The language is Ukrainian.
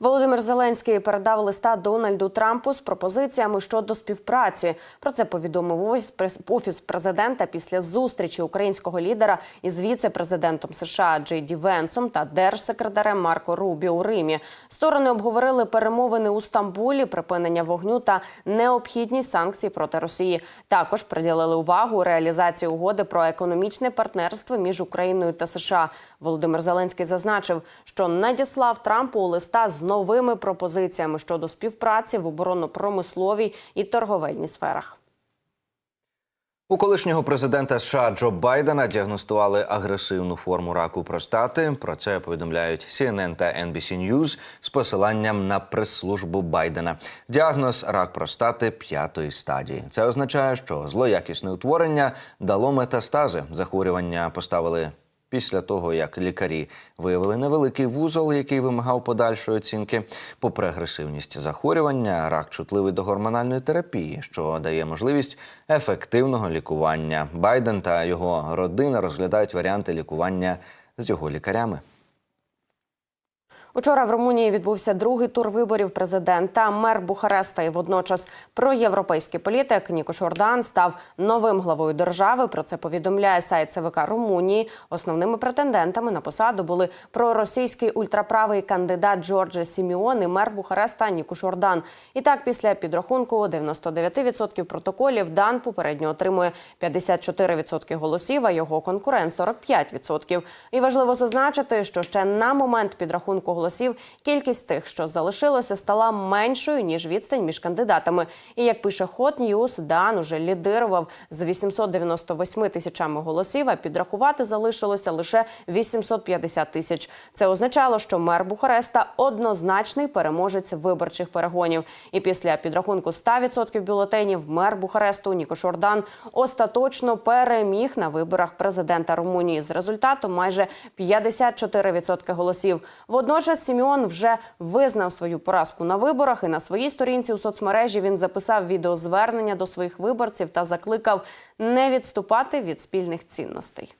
Володимир Зеленський передав листа Дональду Трампу з пропозиціями щодо співпраці. Про це повідомив офіс президента після зустрічі українського лідера із віце-президентом США Джей Ді Венсом та держсекретарем Марко Рубіо у Римі. Сторони обговорили перемовини у Стамбулі, припинення вогню та необхідність санкцій проти Росії. Також приділили увагу реалізації угоди про економічне партнерство між Україною та США. Володимир Зеленський зазначив, що надіслав Трампу листа з новими пропозиціями щодо співпраці в оборонно-промисловій і торговельній сферах. У колишнього президента США Джо Байдена діагностували агресивну форму раку простати. Про це повідомляють CNN та NBC News з посиланням на прес-службу Байдена. Діагноз рак простати п'ятої стадії. Це означає, що злоякісне утворення дало метастази. Захворювання поставили після того, як лікарі виявили невеликий вузол, який вимагав подальшої оцінки. Попри агресивність захворювання, рак чутливий до гормональної терапії, що дає можливість ефективного лікування. Байден та його родина розглядають варіанти лікування з його лікарями. Учора в Румунії відбувся другий тур виборів президента. Мер Бухареста і водночас проєвропейський політик Нікош Ордан став новим главою держави. Про це повідомляє сайт ЦВК Румунії. Основними претендентами на посаду були проросійський ультраправий кандидат Джорджа Сіміон і мер Бухареста Нікош Ордан. І так, після підрахунку 99% протоколів Дан попередньо отримує 54% голосів, а його конкурент 45%. І важливо зазначити, що ще на момент підрахунку голосів кількість тих, що залишилося, стала меншою ніж відстань між кандидатами. І як пише Hot News, Дан уже лідирував з 898 тисячами голосів, а підрахувати залишилося лише 850 тисяч. Це означало, що мер Бухареста однозначний переможець виборчих перегонів. І після підрахунку 100% бюлетенів мер Бухаресту Нікош Ордан остаточно переміг на виборах президента Румунії з результатом майже 54% голосів. Водночас Сіміон вже визнав свою поразку на виборах і на своїй сторінці у соцмережі він записав відеозвернення до своїх виборців та закликав не відступати від спільних цінностей.